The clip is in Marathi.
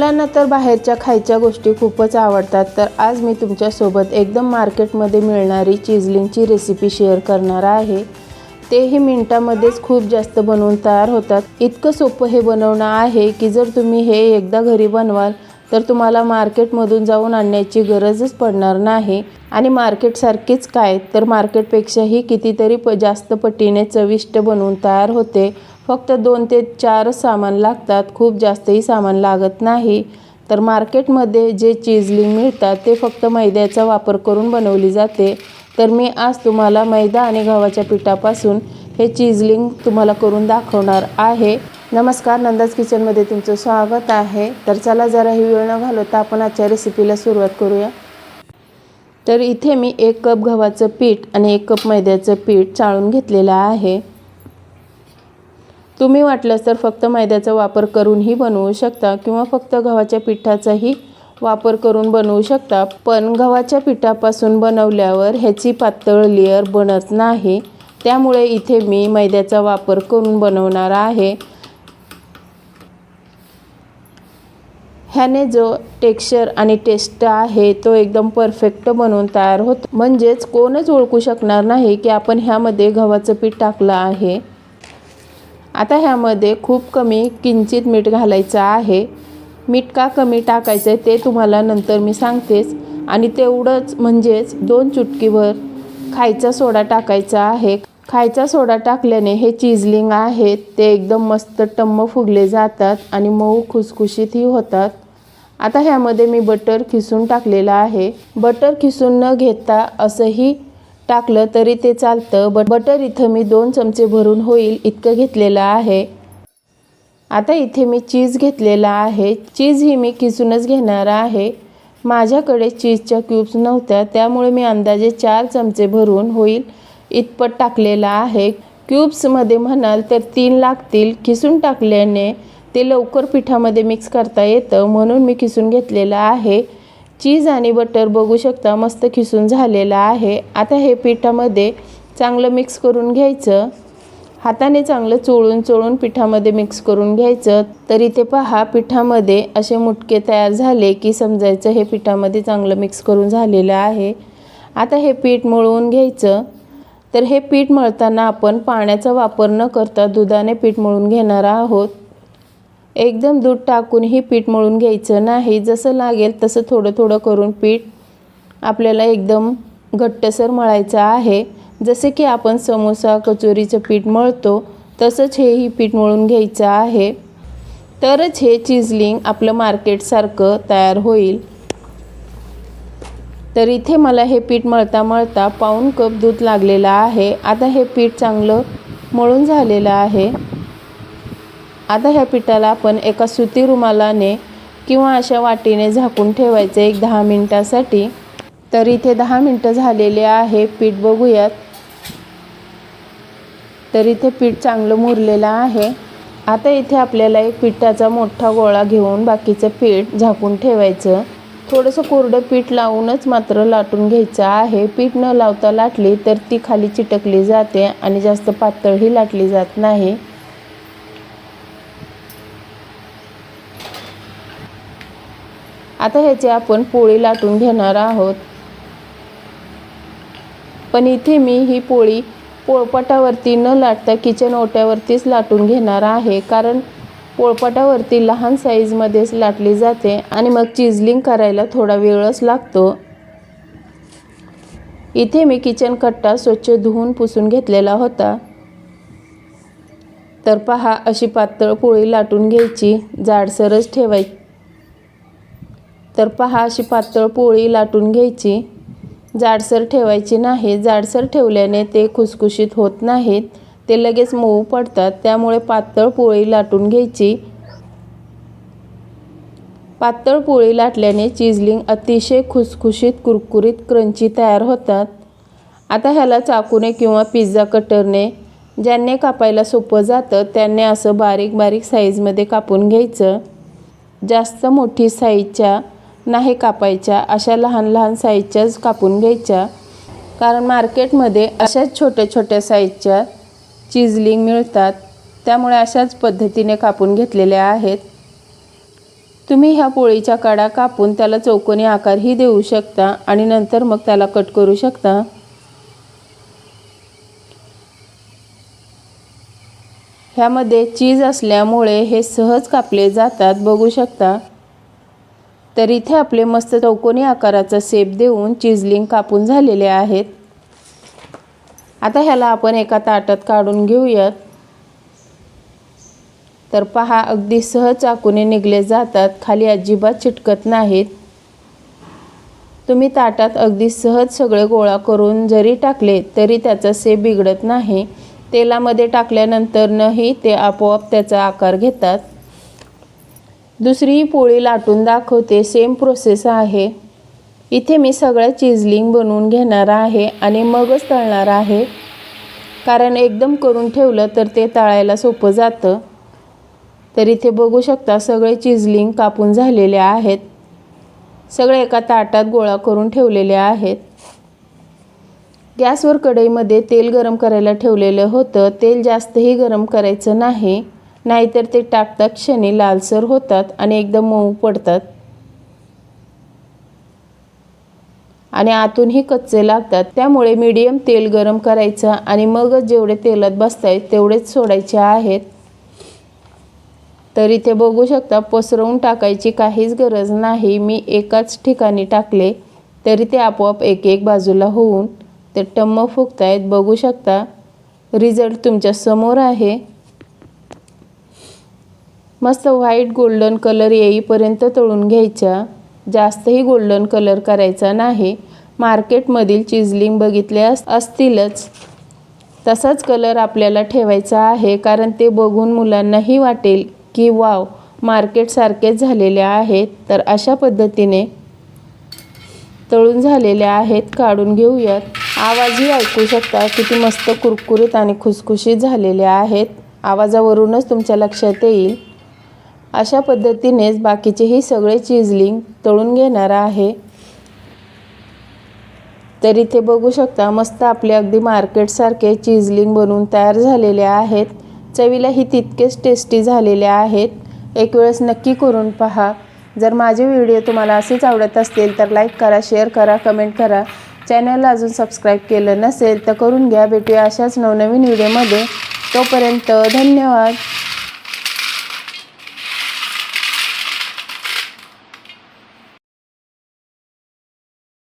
मुलांना तर बाहेरच्या खायच्या गोष्टी खूपच आवडतात तर आज मी तुमच्यासोबत एकदम मार्केटमध्ये मिळणारी चिजलिंगची रेसिपी शेअर करणार आहे. तेही मिनटामध्येच खूप जास्त बनवून तयार होतात. इतकं सोपं हे बनवणं आहे की जर तुम्ही हे एकदा घरी बनवाल तर तुम्हाला मार्केटमधून जाऊन आणण्याची गरजच पडणार नाही. आणि मार्केटसारखीच काय? तर मार्केटपेक्षाही कितीतरी प जास्त पटीने चविष्ट बनवून तयार होते. फक्त दोन ते चारच सामान लागतात. खूप जास्तही सामान लागत नाही. तर मार्केटमध्ये जे चिजलिंग मिळतात ते फक्त मैद्याचा वापर करून बनवली जाते. तर मी आज तुम्हाला मैदा आणि गव्हाच्या पिठापासून हे चिजलिंग तुम्हाला करून दाखवणार आहे. नमस्कार नंदाज किचनमध्ये तुमचं स्वागत आहे. तर चला जरा ही वेळ न घालवता आपण आजच्या रेसिपीला सुरुवात करूया. तर इथे मी एक कप गव्हाचं पीठ आणि एक कप मैद्याचं पीठ चाळून घेतलेलं आहे. तुम्ही वाटल्यास तर फक्त मैद्याचा वापर करूनही बनवू शकता किंवा फक्त गव्हाच्या पिठाचाही वापर करून बनवू शकता. पण गव्हाच्या पिठापासून बनवल्यावर ह्याची पातळ लेअर बनत नाही. त्यामुळे इथे मी मैद्याचा वापर करून बनवणार आहे. ह्याने जो टेक्स्चर आणि टेस्ट आहे तो एकदम परफेक्ट बनवून तयार होतो. म्हणजेच कोणच ओळखू शकणार नाही की आपण ह्यामध्ये गव्हाचं पीठ टाकलं आहे. आता ह्यामध्ये खूप कमी किंचित मीठ घालायचं आहे. मीठ का कमी टाकायचं आहे ते तुम्हाला नंतर मी सांगतेच. आणि तेवढंच म्हणजेच दोन चुटकीभर खायचा सोडा टाकायचा आहे. खायचा सोडा टाकल्याने हे चिजलिंग आहेत ते एकदम मस्त टम्म फुगले जातात आणि मऊ खुसखुशीतही होतात. आता ह्यामध्ये मी बटर खिसून टाकलेलं आहे. बटर खिसून न घेता असंही टाकलं तरी ते चालतं. बट बटर इथं मी दोन चमचे भरून होईल इतकं घेतलेलं आहे. आता इथे मी चीज घेतलेला आहे. चीज ही मी किसूनच घेणार आहे. माझ्याकडे चीजच्या क्यूब्स नव्हत्या त्यामुळे मी अंदाजे चार चमचे भरून होईल इतपत टाकलेला आहे. क्यूब्समध्ये म्हणाल तर तीन लागतील. किसून टाकल्याने ते लवकर पिठामध्ये मिक्स करता येतं म्हणून मी किसून घेतलेलं आहे. चीज आणि बटर बघू शकता मस्त खिसून झालेलं आहे. आता हे पिठामध्ये चांगलं मिक्स करून घ्यायचं. हाताने चांगलं चोळून चोळून पिठामध्ये मिक्स करून घ्यायचं. तर इथे पहा पिठामध्ये असे मुटके तयार झाले की समजायचं हे पिठामध्ये चांगलं मिक्स करून झालेलं आहे. आता हे पीठ मळवून घ्यायचं. तर हे पीठ मळताना आपण पाण्याचा वापर न करता दुधाने पीठ मळून घेणार आहोत. एकदम दूध टाकूनही पीठ मळून घ्यायचं नाही. जसं लागेल तसं थोडं थोडं करून पीठ आपल्याला एकदम घट्टसर मळायचं आहे. जसे की आपण समोसा कचोरीचं पीठ मळतो तसंच हेही पीठ मळून घ्यायचं आहे. तरच हे चिजलिंग आपलं मार्केटसारखं तयार होईल. तर इथे मला हे पीठ मळता मळता पाऊण कप दूध लागलेलं आहे. आता हे पीठ चांगलं मळून झालेलं आहे. आता ह्या पिठाला आपण एका सुती रुमालाने किंवा अशा वाटीने झाकून ठेवायचं एक दहा मिनटासाठी. तर इथे दहा मिनटं झालेले आहे पीठ बघूयात. तर इथे पीठ चांगलं मुरलेलं आहे. आता इथे आपल्याला एक पिठाचा मोठा गोळा घेऊन बाकीचं पीठ झाकून ठेवायचं. थोडंसं कोरडं पीठ लावूनच मात्र लाटून घ्यायचं आहे. पीठ न लावता लाटली तर ती खाली चिटकली जाते आणि जास्त पातळही लाटली जात नाही. आता ह्याची आपण पोळी लाटून घेणार आहोत. पण इथे मी ही पोळी पोळपाटावरती न लाटता किचन ओट्यावरतीच लाटून घेणार आहे. कारण पोळपाटावरती लहान साईजमध्येच लाटली जाते आणि मग चिजलिंग करायला थोडा वेळच लागतो. इथे मी किचन कट्टा स्वच्छ धुवून पुसून घेतलेला होता. तर पहा अशी पातळ पोळी लाटून घ्यायची. जाडसरच ठेवायची तर पहा अशी पातळ पोळी लाटून घ्यायची. जाडसर ठेवायची नाही. जाडसर ठेवल्याने ते खुसखुशीत होत नाहीत. ते लगेच मऊ पडतात. त्यामुळे पातळ पोळी लाटून घ्यायची. पातळ पोळी लाटल्याने चिजलिंग अतिशय खुसखुशीत कुरकुरीत क्रंची तयार होतात. आता ह्याला चाकूने किंवा पिझ्झा कटरने ज्यांनी कापायला सोपं जातं त्यांनी असं बारीक बारीक साईजमध्ये कापून घ्यायचं. जास्त मोठी साईजच्या नाही कापायच्या अशा लहान लहान साईजच्याच कापून घ्यायच्या. कारण मार्केटमध्ये अशाच छोट्या छोट्या साईजच्या चिजलिंग मिळतात. त्यामुळे अशाच पद्धतीने कापून घेतलेल्या आहेत. तुम्ही ह्या पोळीच्या काडा कापून त्याला चौकोनी आकारही देऊ शकता आणि नंतर मग त्याला कट करू शकता. ह्यामध्ये चीज असल्यामुळे हे सहज कापले जातात बघू शकता. तर इथे आपले मस्त चौकोनी आकाराचा सेप देऊन चिजलिंग कापून झालेले आहेत. आता ह्याला आपण एका ताटात काढून घेऊयात. तर पहा अगदी सहज चाकूने निघले जातात. खाली अजिबात चिटकत नाहीत. तुम्ही ताटात अगदी सहज सगळे गोळा करून जरी टाकले तरी त्याचा सेप बिघडत नाही. तेलामध्ये टाकल्यानंतरनंही ते आपोआप त्याचा आकार घेतात. दुसरी पोळी लाटून दाखवते. सेम प्रोसेस आहे. इथे मी सगळं चिजलिंग बनवून घेणार आहे आणि मगच तळणार आहे. कारण एकदम करून ठेवलं तर ते तळायला सोपं जातं. तर इथे बघू शकता सगळे चिजलिंग कापून झालेले आहेत. सगळे एका ताटात गोळा करून ठेवलेले आहेत. गॅसवर कढईमध्ये तेल गरम करायला ठेवलेलं होतं. तेल जास्तही गरम करायचं नाही. नाहीतर ते टाकता क्षणी लालसर होतात आणि एकदम मऊ पडतात. आणि आतूनही कच्चे लागतात. त्यामुळे मीडियम तेल गरम करायचं आणि मगच जेवढे तेलात बसतायत तेवढेच सोडायचे आहेत. तर इथे बघू शकता पसरवून टाकायची काहीच गरज नाही. मी एकाच ठिकाणी टाकले तरी ते आपोआप एक एक बाजूला होऊन ते टम्म फुगतायत. बघू शकता रिझल्ट तुमच्यासमोर आहे. मस्त व्हाईट गोल्डन कलर येईपर्यंत तळून घ्यायच्या. जास्तही गोल्डन कलर करायचा नाही. मार्केटमधील चिजलिंग बघितले अस असतीलच. तसाच कलर आपल्याला ठेवायचा आहे कारण ते बघून मुलांनाही वाटेल की वाव मार्केटसारखेच झालेले आहेत. तर अशा पद्धतीने तळून झालेले आहेत काढून घेऊयात. आवाजही ऐकू शकता किती मस्त कुरकुरीत आणि खुसखुशीत झालेले आहेत. आवाजावरूनच तुमच्या लक्षात येईल. अशा पद्धतीनेच बाकीचेही सगळे चिजलिंग तळून घेणार आहे. तर इथे बघू शकता मस्त आपले अगदी मार्केटसारखे चिजलिंग बनवून तयार झालेले आहेत. चवीलाही तितकेच टेस्टी झालेले आहेत. एक वेळेस नक्की करून पहा. जर माझे व्हिडिओ तुम्हाला असेच आवडत असतील तर लाईक करा शेअर करा कमेंट करा. चॅनलला अजून सबस्क्राईब केलं नसेल तर करून घ्या. भेटूया अशाच नवनवीन व्हिडिओमध्ये. तोपर्यंत धन्यवाद.